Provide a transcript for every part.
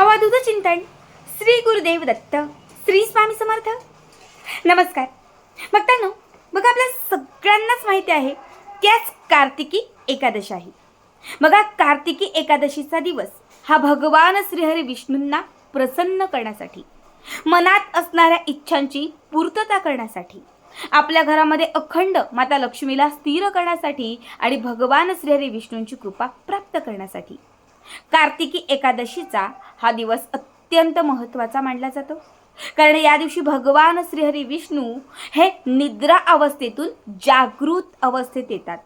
अवाधूत चिंतन श्री गुरुदेव दत्त श्री स्वामी समर्थ. नमस्कार. बघतानो बघा आपल्या सगळ्यांनाच माहिती आहे की आज कार्तिकी एकादशी आहे. बघा कार्तिकी एकादशीचा दिवस हा भगवान श्रीहरी विष्णूंना प्रसन्न करण्यासाठी मनात असणाऱ्या इच्छांची पूर्तता करण्यासाठी आपल्या घरामध्ये अखंड माता लक्ष्मीला स्थिर करण्यासाठी आणि भगवान श्रीहरी विष्णूंची कृपा प्राप्त करण्यासाठी. कार्तिकी एकादशीचा हा दिवस अत्यंत महत्त्वाचा मानला जातो. कारण या दिवशी भगवान श्रीहरी विष्णू हे निद्रा अवस्थेतून जागृत अवस्थेत येतात.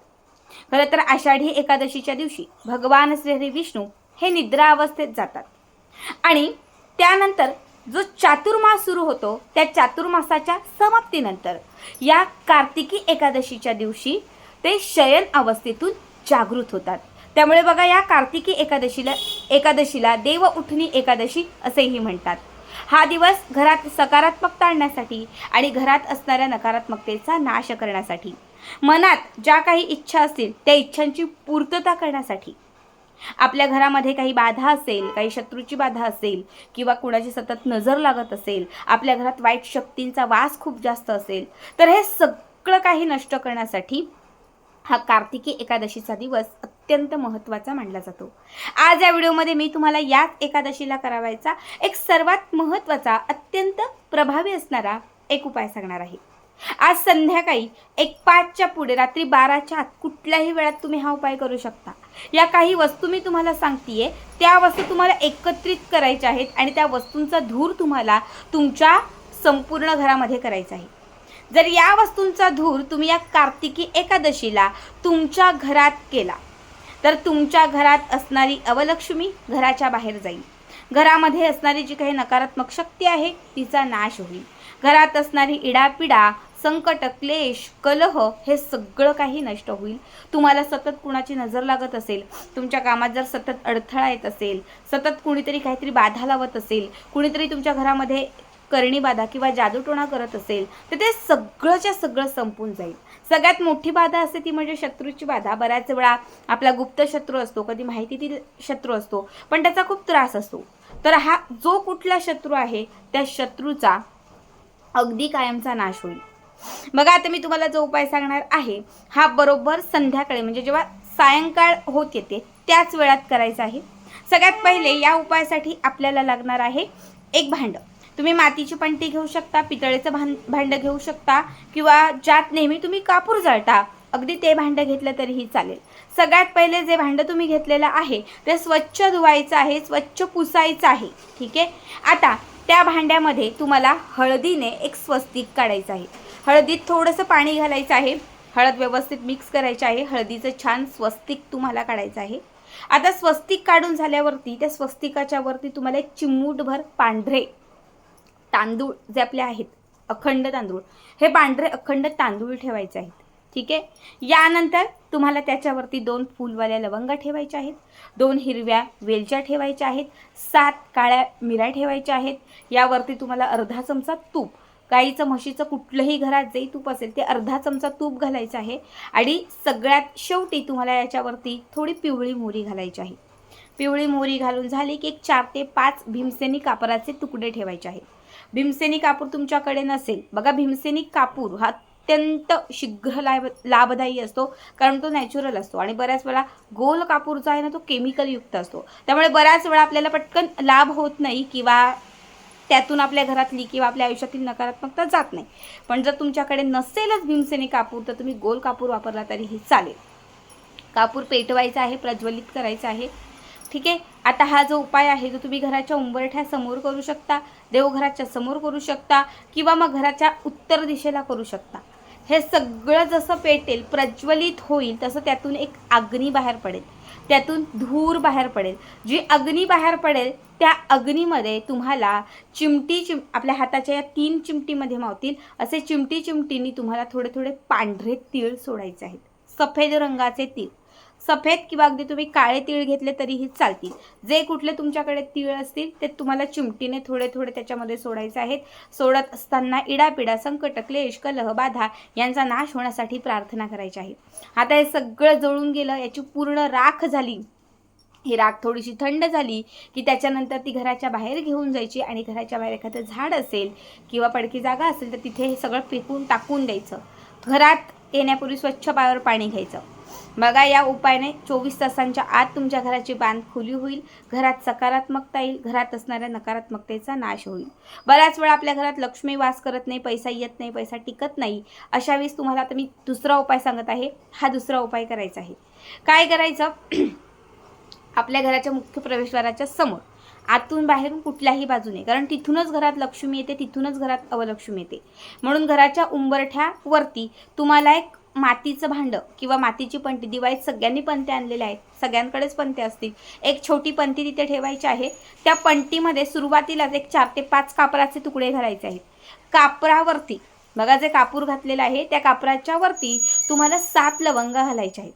खरं तर आषाढी एकादशीच्या दिवशी भगवान श्रीहरी विष्णू हे निद्रा अवस्थेत जातात. आणि त्यानंतर जो चातुर्मास सुरू होतो त्या चातुर्मासाच्या समाप्तीनंतर या कार्तिकी एकादशीच्या दिवशी ते शयन अवस्थेतून जागृत होतात. त्यामुळे बघा या कार्तिकी एकादशीला एकादशीला देव उठणी एकादशी असेही म्हणतात. हा दिवस घरात सकारात्मकता आणण्यासाठी आणि घरात असणाऱ्या नकारात्मकतेचा नाश करण्यासाठी मनात ज्या काही इच्छा असतील त्या इच्छांची पूर्तता करण्यासाठी. आपल्या घरामध्ये काही बाधा असेल काही शत्रूची बाधा असेल किंवा कुणाची सतत नजर लागत असेल आपल्या घरात वाईट शक्तींचा वास खूप जास्त असेल तर हे सगळं काही नष्ट करण्यासाठी हा कार्तिकी एकादशीचा दिवस अत्यंत महत्त्वाचा मानला जातो. आज या व्हिडिओमध्ये मी तुम्हाला याच एकादशीला करावायचा एक सर्वात महत्त्वाचा अत्यंत प्रभावी असणारा एक उपाय सांगणार आहे. आज संध्याकाळी एक पाचच्या पुढे रात्री बाराच्या आत कुठल्याही वेळात तुम्ही हा उपाय करू शकता. या काही वस्तू मी तुम्हाला सांगतेय त्या वस्तू तुम्हाला एकत्रित करायच्या आहेत आणि त्या वस्तूंचा धूर तुम्हाला तुमच्या संपूर्ण घरामध्ये करायचा आहे. जर या वस्तूंचा धूर तुम्ही या कार्तिकी एकादशीला तुमच्या घरात केला तर तुमच्या घरात असणारी अवलक्ष्मी घराच्या बाहेर जाईल. घरामध्ये असणारी जी काही नकारात्मक शक्ती आहे तिचा नाश होईल. घरात असणारी इडापिडा संकट क्लेश कलह हे सगळं काही नष्ट होईल. तुम्हाला सतत कुणाची नजर लागत असेल तुमच्या कामात जर सतत अडथळा येत असेल सतत कुणीतरी काहीतरी बाधा लावत असेल कुणीतरी तुमच्या घरामध्ये करणी बाधा किंवा जादूटोणा करत असेल तर ते सगळंच्या सगळं संपून जाईल. सगळ्यात मोठी बाधा असते ती म्हणजे शत्रूची बाधा. बऱ्याच वेळा आपला गुप्त शत्रू असतो कधी माहितीतील शत्रू असतो पण त्याचा खूप त्रास असतो. तर हा जो कुठला शत्रू आहे त्या शत्रूचा अगदी कायमचा नाश होईल. बघा आता मी तुम्हाला जो उपाय सांगणार आहे हा बरोबर संध्याकाळी म्हणजे जेव्हा सायंकाळ होत येते त्याच वेळात करायचा आहे. सगळ्यात पहिले या उपायासाठी आपल्याला लागणार आहे एक भांडं. तुम्ही मातीची पंटी घेऊ शकता पितळेचं भां भांडं घेऊ शकता किंवा ज्यात नेहमी तुम्ही कापूर जळता अगदी ते भांडं घेतलं तरीही चालेल. सगळ्यात पहिले जे भांडं तुम्ही घेतलेलं आहे ते स्वच्छ धुवायचं आहे स्वच्छ पुसायचं आहे ठीक आहे? आता त्या भांड्यामध्ये तुम्हाला हळदीने एक स्वस्तिक काढायचं आहे. हळदीत थोडंसं पाणी घालायचं आहे हळद व्यवस्थित मिक्स करायची आहे हळदीचं छान स्वस्तिक तुम्हाला काढायचं आहे. आता स्वस्तिक काढून झाल्यावरती त्या स्वस्तिकाच्या वरती तुम्हाला एक चिमूटभर पांढरे तांदूळ जे आपले आहेत अखंड तांदूळ हे पांढरे अखंड तांदूळ ठेवायचे आहेत. ठीक आहे? यानंतर तुम्हाला त्याच्यावरती दोन फुलवाल्या लवंगा ठेवायच्या आहेत दोन हिरव्या वेलच्या ठेवायच्या आहेत सात काळ्या मिऱ्या ठेवायच्या आहेत. यावरती तुम्हाला अर्धा चमचा तूप गाईचं म्हशीचं कुठलंही घरात जे तूप असेल ते अर्धा चमचा तूप घालायचं आहे. आणि सगळ्यात शेवटी तुम्हाला याच्यावरती थोडी पिवळी मोहरी घालायची आहे. पिवळी मोहरी घालून झाली की एक चार ते पाच भीमसेनी कापराचे तुकडे ठेवायचे आहेत. भीमसेनी कापूर तुमच्याकडे नसेल. बघा भीमसेनी कापूर हा अत्यंत शीघ्र लाभ लाभदायी असतो कारण तो नॅचरल असतो आणि बऱ्याच वेळा गोल कापूर जो आहे ना तो केमिकलयुक्त असतो. त्यामुळे बऱ्याच वेळा आपल्याला पटकन लाभ होत नाही किंवा त्यातून आपल्या घरातली किंवा आपल्या आयुष्यातील नकारात्मकता जात नाही. पण जर तुमच्याकडे नसेलच भीमसेनी कापूर तर तुम्ही गोल कापूर वापरला तरीही चालेल. कापूर पेटवायचा आहे प्रज्वलित करायचा आहे. ठीक आहे? आता हा जो उपाय आहे तो तुम्ही घराच्या उंबरठ्या समोर करू शकता देवघराच्या समोर करू शकता किंवा मग घराच्या उत्तर दिशेला करू शकता. हे सगळं जसं पेटेल प्रज्वलित होईल तसं त्यातून एक अग्नी बाहेर पडेल. त्यातून धूर बाहेर पडेल. जी अग्नी बाहेर पडेल त्या अग्नीमध्ये तुम्हाला चिमटी चिम आपल्या हाताच्या या तीन चिमटीमध्ये मावतील असे चिमटी चिमटीनी तुम्हाला थोडे थोडे पांढरे तीळ सोडायचे आहेत. सफेद रंगाचे तीळ. सफेद किंवा अगदी तुम्ही काळे तीळ घेतले तरीही चालतील. जे कुठले तुमच्याकडे तीळ असतील ते तुम्हाला चिमटीने थोडे थोडे त्याच्यामध्ये सोडायचे आहेत. सोडत असताना इडापिडा संकट क्लेश कलह बाधा यांचा नाश होण्यासाठी प्रार्थना करायची आहे. आता हे सगळं जळून गेलं याची पूर्ण राख झाली. ही राख थोडीशी थंड झाली की त्याच्यानंतर ती घराच्या बाहेर घेऊन जायची आणि घराच्या बाहेर एखादं झाड असेल किंवा पडकी जागा असेल तर तिथे हे सगळं फेकून टाकून द्यायचं. घरात येण्यापूर्वी स्वच्छ पायावर पाणी घ्यायचं. बघा या उपायाने चोवीस तासांच्या आत तुमच्या घराची बांध खुली होईल. घरात सकारात्मकता येईल. घरात असणाऱ्या नकारात्मकतेचा नाश होईल. बऱ्याच वेळा आपल्या घरात लक्ष्मी वास करत नाही पैसा येत नाही पैसा टिकत नाही. अशा वेळेस तुम्हाला आता मी दुसरा उपाय सांगत आहे. हा दुसरा उपाय करायचा आहे. काय करायचं? आपल्या घराच्या मुख्य प्रवेशद्वाराच्या समोर. आतून बाहेरून कुठल्याही बाजूने. कारण तिथूनच घरात लक्ष्मी येते तिथूनच घरात अवलक्ष्मी येते. म्हणून घराच्या उंबरठ्यावरती तुम्हाला एक मातीचं भांडं किंवा मातीची पंटी दिवाळीत सगळ्यांनी पंते आणलेल्या आहेत. सगळ्यांकडेच पंते असतील. एक छोटी पंती तिथे ठेवायची आहे. त्या पंटीमध्ये सुरुवातीलाच एक चार ते पाच कापराचे तुकडे घालायचे आहेत. कापरावरती बघा जे कापूर घातलेलं आहे त्या कापराच्या वरती तुम्हाला सात लवंगा घालायचे आहेत.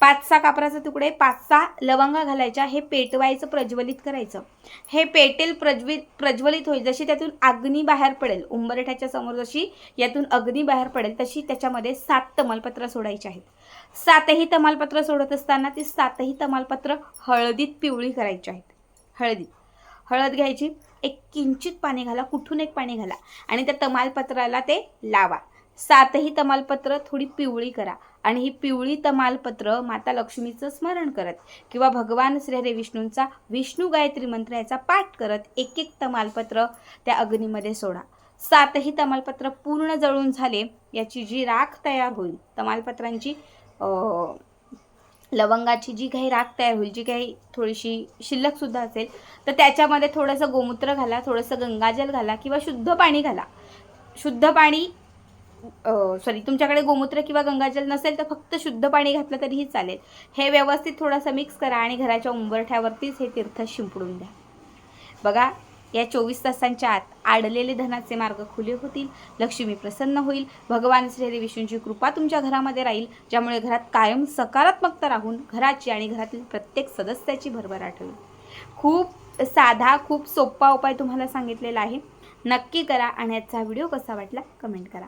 पाच सहा कापराचे तुकडे पाच सहा लवंगा घालायच्या हे पेटवायचं प्रज्वलित करायचं. हे पेटेल प्रज्वलित प्रज्वलित होईल. जशी त्यातून अग्नी बाहेर पडेल उंबरठ्याच्या समोर जशी यातून अग्नी बाहेर पडेल तशी त्याच्यामध्ये सात तमालपत्र सोडायची आहेत. सातही तमालपत्र सोडत असताना ती सातही तमालपत्र हळदीत पिवळी करायची आहेत. हळदीत. हळद घ्यायची. एक किंचित पाणी घाला. कुठून एक पाणी घाला? आणि त्या तमालपत्राला ते लावा. सातही तमालपत्र थोडी पिवळी करा. आणि ही पिवळी तमालपत्र माता लक्ष्मीचं स्मरण करत किंवा भगवान श्री विष्णूंचा विष्णू गायत्री मंत्र याचा पाठ करत एक एक तमालपत्र त्या अग्नीमध्ये सोडा. सातही तमालपत्र पूर्ण जळून झाले याची जी राख तयार होईल तमालपत्रांची लवंगाची जी काही राख तयार होईल जी काही थोडीशी शिल्लकसुद्धा असेल तर त्याच्यामध्ये थोडंसं गोमूत्र घाला थोडंसं गंगाजल घाला किंवा शुद्ध पाणी घाला. शुद्ध पाणी सॉरी तुमच्याकडे गोमूत्र किंवा गंगाजल नसेल तर फक्त शुद्ध पाणी घातलं तरीही चालेल. हे व्यवस्थित थोडंसं मिक्स करा आणि घराच्या उंबरठ्यावरतीच हे तीर्थ शिंपडून द्या. बघा या चोवीस तासांच्या आत आडलेले धनाचे मार्ग खुले होतील लक्ष्मी प्रसन्न होईल भगवान श्री विष्णूंची कृपा तुमच्या घरामध्ये राहील ज्यामुळे घरात कायम सकारात्मकता राहून घराची आणि घरातील प्रत्येक सदस्याची भरभराट होईल. खूप साधा खूप सोपा उपाय तुम्हाला सांगितलेला आहे. नक्की करा आणि याचा व्हिडिओ कसा वाटला कमेंट करा.